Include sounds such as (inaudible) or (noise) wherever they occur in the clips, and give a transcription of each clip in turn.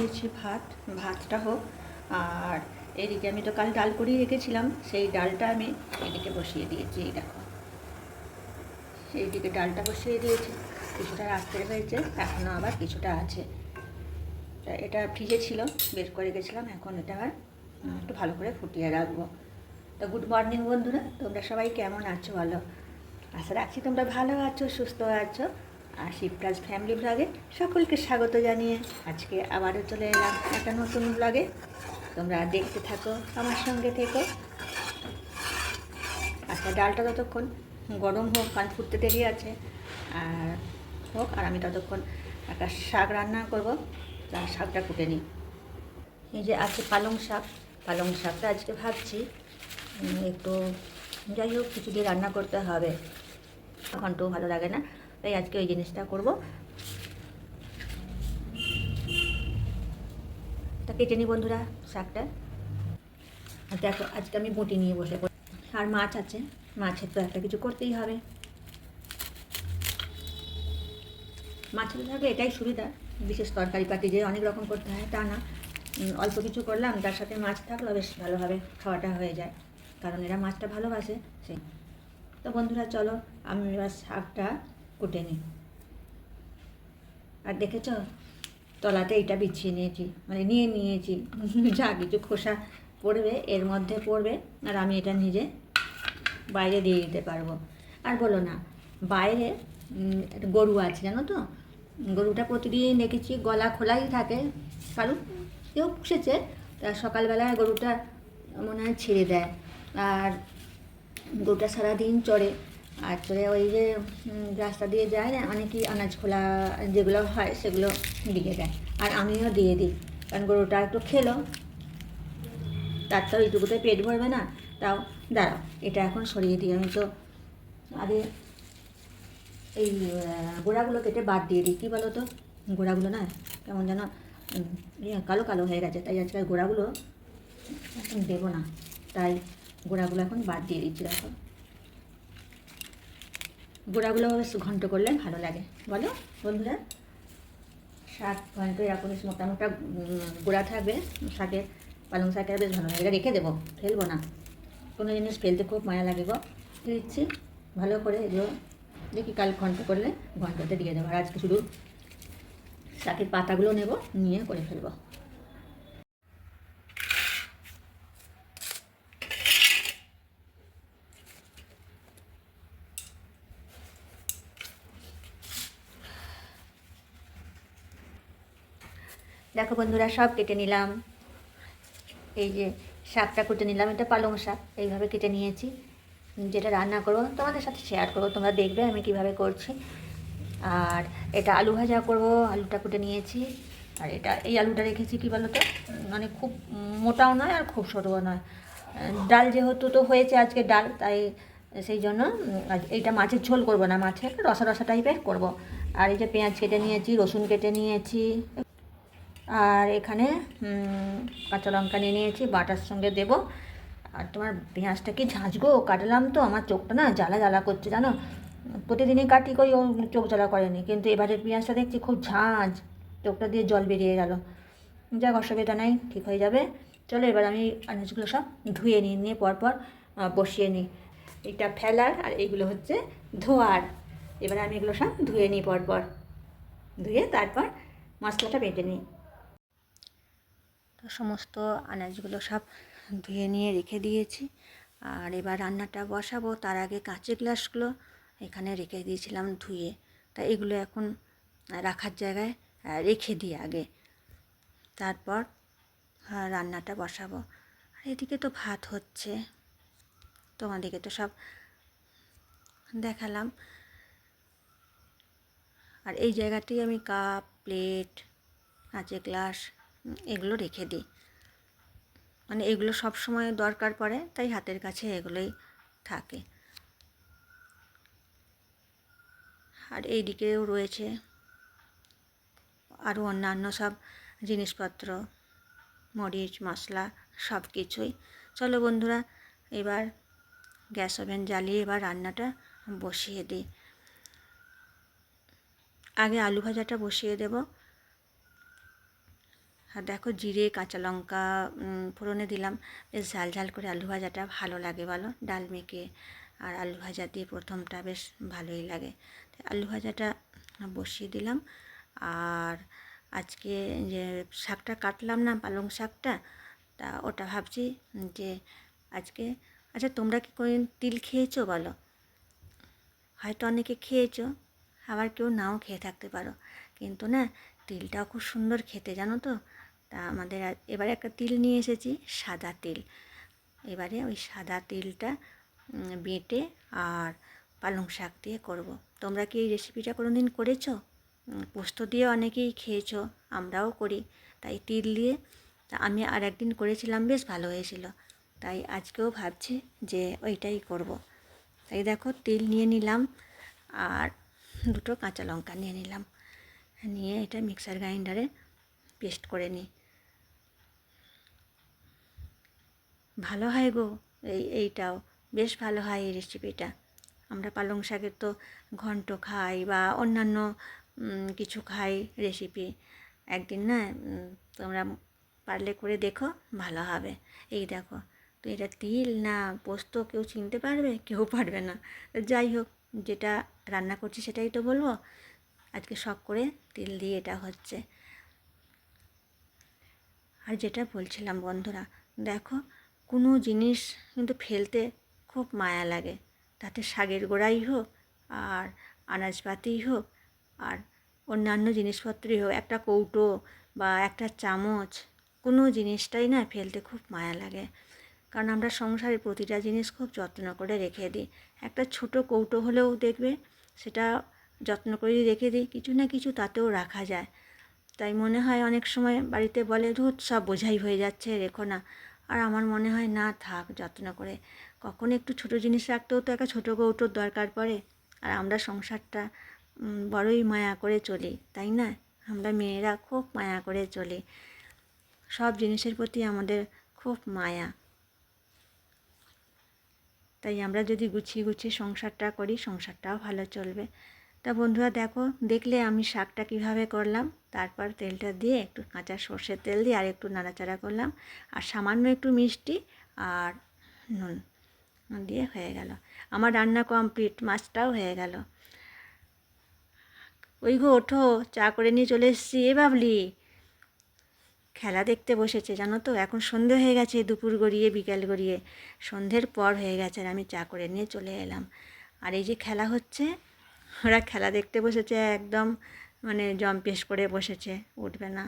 দিয়েছি ভাত, ভাতটা হোক। আর এদিকে আমি তো কাল ডাল করেই রেখেছিলাম, সেই ডালটা আমি এদিকে বসিয়ে দিয়েছি, এই দেখো। এইদিকে ডালটা বসিয়ে দিয়েছি, কিছুটা রাখতে হয়েছে এখনও আবার কিছুটা আছে। এটা ফ্রিজে ছিল, বের করে গেছিলাম এখন এটা আবার একটু ভালো করে ফুটিয়ে রাখব। তো গুড মর্নিং বন্ধুরা, তোমরা সবাই কেমন আছো বলো? আশা রাখছি তোমরা ভালো আছো, সুস্থ আছো। আর শিবরাজ ফ্যামিলি ব্লগে সকলকে স্বাগত জানিয়ে আজকে আবারও চলে এলাম একটা নতুন ব্লগে। তোমরা দেখতে থাকো, আমার সঙ্গে থেকো। আচ্ছা ডালটা ততক্ষণ গরম হোক, কারণ ফুটতে দেরি আছে। আর হোক, আর আমি ততক্ষণ একটা শাক রান্না করব তার শাকটা কুটে নিই। এই যে আছে পালং শাক, পালং শাকটা আজকে ভাবছি একটু যাই হোক, কিছু দিয়ে রান্না করতে হবে। তখন তো ভালো লাগে না। তাই আজকে ওই জিনিসটা করব। তা কেটে নিই বন্ধুরা শাকটা। দেখো, আজকে আমি বটি নিয়ে বসে পড়ি। আর মাছ আছে, মাছের তো একটা কিছু করতেই হবে। মাছের থাকলে এটাই সুবিধা, বিশেষ তরকারি পাতি যে অনেক রকম করতে হয়, তা না। অল্প কিছু করলাম, তার সাথে মাছ থাকলেও বেশ ভালোভাবে খাওয়াটা হয়ে যায়, কারণ এরা মাছটা ভালোবাসে, সেই। তো বন্ধুরা চলো, আমি এবার শাকটা কুটে নিই আর দেখেছ? তলাতে এটা বিছিয়ে নিয়েছি মানে নিয়ে নিয়েছি। (laughs) যা কিছু খোসা পড়বে, এর মধ্যে পড়বে, আর আমি এটা নিজে বাইরে দিয়ে দিতে পারব। আর বলো না, বাইরে গরু আছে, জানো তো? গরুটা প্রতিদিন দেখেছি গলা খোলাই থাকে, কারণ কেউ পুষেছে, তা সকালবেলায় গরুটা মনে হয় ছেড়ে দেয়। আর গরুটা সারাদিন চড়ে আর চড়ে ওই যে রাস্তা দিয়ে যায় না অনেকই আনাজ খোলা যেগুলো হয় সেগুলো দিয়ে দেয় আর আমিও দিয়ে দিই, কারণ গরুটা একটু খেলো। তার তো এইটুকুতে পেট ভরবে না, তাও দাঁড়াও, এটা এখন সরিয়ে দিই আমি তো। আগে এই গোড়াগুলো কেটে বাদ দিয়ে দিই, কী বলো তো গোড়াগুলো না, কেমন যেন ইয়ে কালো কালো হয়ে গেছে, তাই আজকাল গোড়াগুলো এখন দেবো না। তাই গোড়াগুলো এখন বাদ দিয়ে দিচ্ছি, দেখো। গোড়াগুলো বেশ ঘন্ট করলে ভালো লাগে। বলো, বন্ধুরা? শাক ঘন্ট এরকম বেশ মোটা মোটা গোড়া থাকবে শাকের পালং শাকের বেশ ভালো লাগে। এটা রেখে দেবো, ফেলব না। কোনো জিনিস ফেলতে খুব মায়া লাগে গো। দিচ্ছি, ভালো করে এগুলো দেখি কাল ঘন্ট করলে ঘন্টতে দিয়ে দেবো। আর আজকে শুধু শাকের পাতাগুলো নেব, নিয়ে করে ফেলব। দেখো বন্ধুরা, সব কেটে নিলাম। এই যে শাকটা কুটে নিলাম, এটা পালং শাক, এইভাবে কেটে নিয়েছি। যেটা রান্না করব, তোমাদের সাথে শেয়ার করব, তোমরা দেখবে আমি কীভাবে করছি। আর এটা আলু ভাজা করব, আলুটা কুটে নিয়েছি। আর এটা, এই আলুটা রেখেছি কি বলো তো মানে খুব মোটাও নয় আর খুব ছোটও নয়। ডাল যেহেতু তো হয়েছে আজকে ডাল, তাই সেই জন্য এইটা মাছের ঝোল করব না, মাছের রসা রসা টাইপের করব। আর এই যে পেঁয়াজ কেটে নিয়েছি, রসুন কেটে নিয়েছি। আর এখানে কাঁচা লঙ্কা নিয়ে নিয়েছি, বাটার সঙ্গে দেব। আর তোমার পেঁয়াজটা কি ঝাঁঝগো? কাটলাম তো, আমার চোখটা না জ্বালা জ্বালা করছে, জানো? প্রতিদিনই কাটি কই, ও চোখ জ্বালা করেনি। কিন্তু এবারের পেঁয়াজটা দেখছি খুব ঝাঁঝ চোখটা দিয়ে জল বেরিয়ে গেল। যাক, অসুবিধা নাই, ঠিক হয়ে যাবে। চলো এবার আমি আনাজগুলো সব ধুয়ে নিই নিয়ে পরপর বসিয়ে নিই। এটা ফেলার, আর এইগুলো হচ্ছে ধোয়ার। এবার আমি এগুলো সব ধুয়ে নিই পরপর ধুয়ে তারপর মশলাটা বেটে নিই। তো সমস্ত আনাজগুলো সব ধুয়ে নিয়ে রেখে দিয়েছি। আর এবার রান্নাটা বসাবো। তার আগে কাঁচের গ্লাসগুলো এখানে রেখে দিয়েছিলাম ধুয়ে। তা এগুলো এখন রাখার জায়গায় রেখে দিই আগে। তারপর রান্নাটা বসাবো। আর এদিকে তো ভাত হচ্ছে। তোমাদেরকে তো সব দেখালাম। আর এই জায়গাতেই আমি কাপ, প্লেট, কাঁচের গ্লাস এগুলো রেখে দিই। মানে এগুলো সব সময় দরকার পড়ে, তাই হাতের কাছে এগুলোই থাকে। আর এই দিকেও রয়েছে আরও অন্যান্য সব জিনিসপত্র, মরিচ, মশলা, সব কিছুই। চলো বন্ধুরা, এবার গ্যাস ওভেন জ্বালিয়ে এবার রান্নাটা বসিয়ে দিই। আগে আলু ভাজাটা বসিয়ে দেব। আর দেখো জিরে, কাঁচা লঙ্কা ফোড়নে দিলাম। বেশ ঝাল ঝাল করে আলু ভাজাটা ভালো লাগে বলো, ডাল মেখে আর আলু ভাজা দিয়ে প্রথমটা বেশ ভালোই লাগে। আলু ভাজাটা বসিয়ে দিলাম। আর আজকে যে শাকটা কাটলাম না, পালং শাকটা, তা ওটা ভাবছি যে আজকে আচ্ছা তোমরা কি কোনোদিন তিল খেয়েছো বলো? হয়তো অনেকে খেয়েছো, আবার কেউ নাও খেয়ে থাকতে পারো। কিন্তু না, তিলটাও খুব সুন্দর খেতে, জানো তো? তা আমাদের এবারে একটা তিল নিয়ে এসেছি, সাদা তিল। এবারে ওই সাদা তিলটা বেটে আর পালং শাক দিয়ে করব। তোমরা কি এই রেসিপিটা কোনো দিন করেছ পোস্ত দিয়ে অনেকেই খেয়েছো, আমরাও করি। তাই তিল দিয়ে, তা আমি আর একদিন করেছিলাম, বেশ ভালো হয়েছিল। তাই আজকেও ভাবছি যে ওইটাই করব। তাই দেখো, তিল নিয়ে নিলাম আর দুটো কাঁচা লঙ্কা নিয়ে নিলাম। নিয়ে এটা মিক্সার গ্রাইন্ডারে পেস্ট করে নিই। ভালো হয় গো, এই, এইটাও। বেশ ভালো হয় এই রেসিপিটা আমরা পালং শাকের তো ঘন্ট খাই বা অন্যান্য কিছু খাই রেসিপি একদিন না তোমরা পারলে করে দেখো, ভালো হবে। এই দেখো, তো এটা তিল না পোস্ত কেউ চিনতে পারবে? কেউ পারবে না। যাই হোক, যেটা রান্না করছি সেটাই তো বলব। আজকে শখ করে তিল দিয়ে এটা হচ্ছে। আর যেটা বলছিলাম বন্ধুরা, দেখো কোনো জিনিস কিন্তু ফেলতে খুব মায়া লাগে। তাতে শাকের গোড়াই হোক, আর আনাজপাতিই হোক, আর অন্যান্য জিনিসপত্রই হোক, একটা কৌটো বা একটা চামচ, কোনো জিনিসটাই না ফেলতে খুব মায়া লাগে। কারণ আমরা সংসারে প্রতিটা জিনিস খুব যত্ন করে রেখে দিই। একটা ছোট কৌটো হলেও দেখবে সেটা যত্ন করে রেখে দিই, কিছু না কিছু তাতেও রাখা যায়। তাই মনে হয় অনেক সময় বাড়িতে বলে, ধুত, সব বোঝাই হয়ে যাচ্ছে, রেখো না। আর আমার মনে হয়, না থাক, যত্ন করে। কখন একটু ছোট জিনিস রাখতেও তো একটা ছোটো কৌটোর দরকার পড়ে। আর আমরা সংসারটা বড়ই মায়া করে চলি, তাই না? আমরা মেয়েরা খুব মায়া করে চলি। সব জিনিসের প্রতি আমাদের খুব মায়া। তাই আমরা যদি গুছিয়ে গুছিয়ে সংসারটা করি, সংসারটাও ভালো চলবে। তা বন্ধুরা দেখো, দেখলে আমি শাকটা কীভাবে করলাম? তারপর তেলটা দিয়ে একটু কাঁচা সর্ষের তেল দিয়ে আর একটু নাড়াচাড়া করলাম। আর সামান্য একটু মিষ্টি আর নুন দিয়ে হয়ে গেল। আমার রান্না কমপ্লিট, মাছটাও হয়ে গেল। ওই গো, ওঠো, চা করে নিয়ে চলে এসেছি। এ বাবলি, খেলা দেখতে বসেছে, জানো তো? এখন সন্ধে হয়ে গেছে, দুপুর গড়িয়ে, বিকেল গড়িয়ে। সন্ধ্যের পর হয়ে গেছে আর আমি চা করে নিয়ে চলে এলাম। আর এই যে খেলা হচ্ছে ওরা খেলা দেখতে বসেছে, একদম মানে জম্পেশ করে বসেছে, উঠবে না।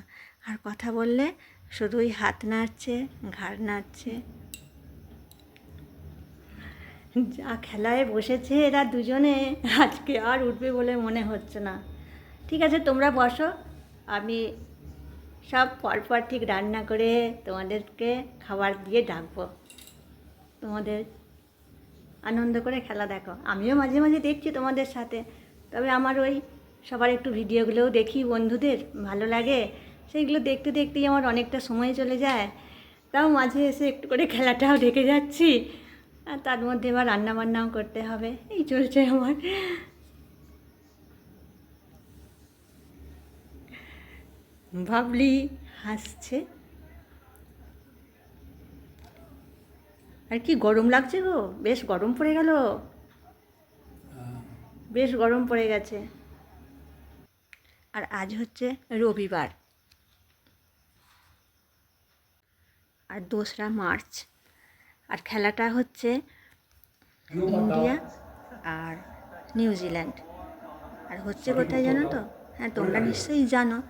আর কথা বললে শুধুই হাত নাড়ছে, ঘাড় নাড়ছে। যা খেলায় বসেছে এরা দুজনে, আজকে আর উঠবে বলে মনে হচ্ছে না। ঠিক আছে, তোমরা বসো, আমি সব পরপর ঠিক রান্না করে তোমাদেরকে খাবার দিয়ে ডাকবো। তোমাদের আনন্দ করে খেলা দেখো। আমিও মাঝে মাঝে দেখছি তোমাদের সাথে। তবে আমার ওই সবার একটু ভিডিওগুলোও দেখি বন্ধুদের, ভালো লাগে। সেইগুলো দেখতে দেখতেই আমার অনেকটা সময় চলে যায়। তাও মাঝে এসে একটু করে খেলাটাও দেখে যাচ্ছি। আর তার মধ্যে এবার রান্না বান্নাও করতে হবে। এই চলছে আমার। ভাবলি হাসছে। আর কি গরম লাগছে গো? বেশ গরম পড়ে গেল। বেশ গরম পড়ে গেছে। আর আজ হচ্ছে রবিবার। আর দোসরা মার্চ। আর খেলাটা হচ্ছে ইন্ডিয়া আর নিউজিল্যান্ড আর হচ্ছে কোথায় জানো তো? হ্যাঁ তোমরা নিশ্চয়ই জানো।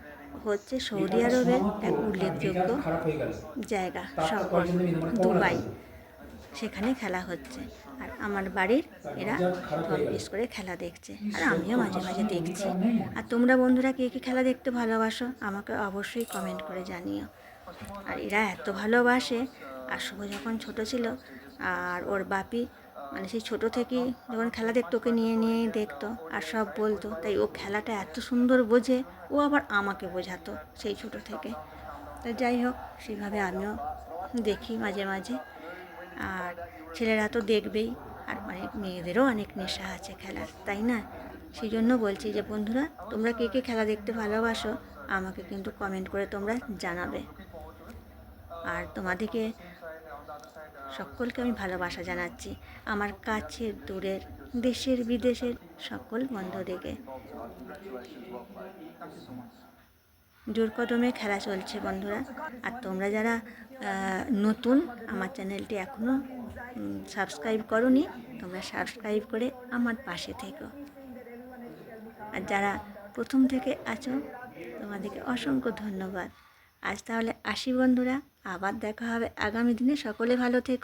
হচ্ছে সৌদি আরবের এক উল্লেখযোগ্য জায়গা শহর দুবাই। সেখানে খেলা হচ্ছে। আর আমার বাড়ির এরা বেশ করে খেলা দেখছে। আর আমিও মাঝে মাঝে দেখছি। আর তোমরা বন্ধুরা কে কে খেলা দেখতে ভালোবাসো, আমাকে অবশ্যই কমেন্ট করে জানিও। আর এরা এত ভালোবাসে। আর শুভ যখন ছোট ছিল, আর ওর বাপি মানে সেই ছোটো থেকেই যখন খেলা দেখতো, ওকে নিয়ে নিয়েই দেখতো আর সব বলতো। তাই ও খেলাটা এত সুন্দর বোঝে, ও আবার আমাকে বোঝাতো সেই ছোট থেকে। তা যাই হোক সেইভাবে আমিও দেখি মাঝে মাঝে। আর ছেলেরা তো দেখবেই, আর অনেক মেয়েদেরও অনেক নেশা আছে খেলার, তাই না? সেই জন্য বলছি যে, বন্ধুরা, তোমরা কে কে খেলা দেখতে ভালোবাসো, আমাকে কিন্তু কমেন্ট করে তোমরা জানাবে। আর তোমাদেরকে সকলকে আমি ভালোবাসা জানাচ্ছি, আমার কাছের, দূরের, দেশের, বিদেশের সকল বন্ধুদেরকে। জোর কদমে খেলা চলছে, বন্ধুরা। আর তোমরা যারা নতুন, আমার চ্যানেলটি এখনও সাবস্ক্রাইব করনি, তোমরা সাবস্ক্রাইব করে আমার পাশে থেকো। আর যারা প্রথম থেকে আছো, তোমাদেরকে অসংখ্য ধন্যবাদ। আজ তাহলে আসি, বন্ধুরা। আবার দেখা হবে আগামী দিনে। সকলে ভালো থেকো।